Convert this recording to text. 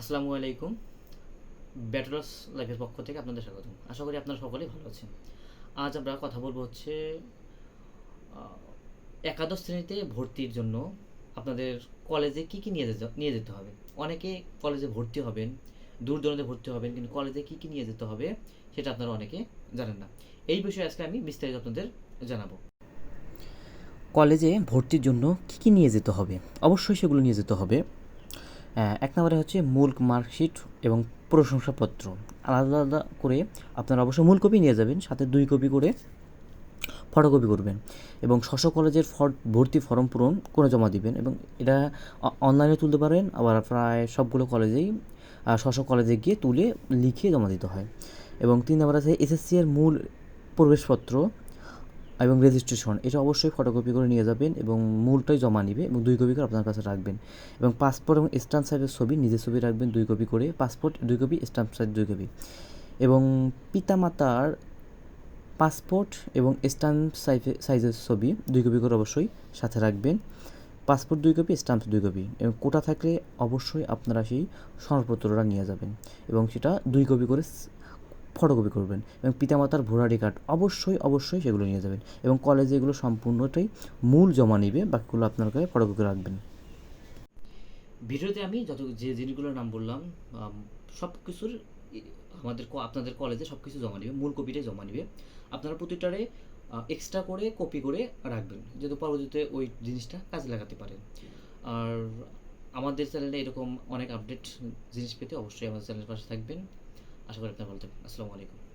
আসসালামু আলাইকুম। ব্যাটলার্স লাইফের পক্ষ থেকে আপনাদের স্বাগতম। আশা করি আপনারা সকলেই ভালো আছেন। আজ আমরা কথা বলব হচ্ছে একাদশ শ্রেণীতে ভর্তির জন্য আপনাদের কলেজে কি কি নিয়ে যেতে নিয়ে যেতে হবে? অনেকে কলেজে ভর্তি হবেন, দূর দূরান্তে ভর্তি হবেন, কিন্তু কলেজে কি কি নিয়ে যেতে হবে সেটা আপনারা অনেকে জানেন না। এই বিষয়ে আজকে আমি বিস্তারিত আপনাদের জানাব। কলেজে ভর্তির জন্য কী কী নিয়ে যেতে হবে? অবশ্যই সেগুলো নিয়ে যেতে হবে। এক নম্বরে হচ্ছে মূল মার্কশিট এবং প্রশংসাপত্র। আলাদা আলাদা করে আপনারা অবশ্যই মূল কপি নিয়ে যাবেন, সাথে দুই কপি করে ফটোকপি করবেন এবং স্বশ কলেজের ভর্তি ফর্ম পূরণ করে জমা দিবেন এবং এটা অনলাইনে তুলতে পারেন, আবার প্রায় সবগুলো কলেজেই স্বশ কলেজে গিয়ে তুলে লিখে জমা দিতে হয়। এবং তিন নম্বর আছে এসএসসি এর মূল প্রবেশপত্র এবং রেজিস্ট্রেশন এটা অবশ্যই ফটোকপি করে নিয়ে যাবেন এবং মূলটাই জমা নিবে এবং দুই কপি করে আপনার কাছে রাখবেন। এবং পাসপোর্ট এবং স্ট্যাম্প সাইজের ছবি, নিজের ছবি রাখবেন দুই কপি করে পাসপোর্ট দুই কপি স্ট্যাম্প সাইজ দুই কপি এবং পিতামাতার পাসপোর্ট এবং স্ট্যাম্প সাইজের ছবি, দুই কপি করে অবশ্যই সাথে রাখবেন। পাসপোর্ট দুই কপি স্ট্যাম্প দুই কপি এবং কোটা থাকলে অবশ্যই আপনারা সেই সনদপত্রটা নিয়ে যাবেন। এবং সেটা দুই কপি করে ফটোকপি করবেন এবং পিতামাতার ভোটার কার্ড অবশ্যই অবশ্যই সেগুলো নিয়ে যাবেন এবং কলেজে এগুলো সম্পূর্ণটাই মূল জমা নিবে, বাকিগুলো আপনার কাছে ফটোকপি রাখবেন। ভিডিওতে আমি যত যে জিনিসগুলোর নাম বললাম সব কিছুর আমাদের আপনাদের কলেজে সব কিছু জমা নেবে, মূল কপিটাই জমা নেবে। আপনারা প্রতিটারে এক্সট্রা করে কপি করে রাখবেন, যেহেতু পরবর্তীতে ওই জিনিসটা কাজে লাগাতে পারেন। আর আমাদের চ্যানেলে এরকম অনেক আপডেট জিনিস পেতে অবশ্যই আমাদের চ্যানেলের পাশে থাকবেন। আশা করি আপনারা ভালো থাকবেন আসসালামু আলাইকুম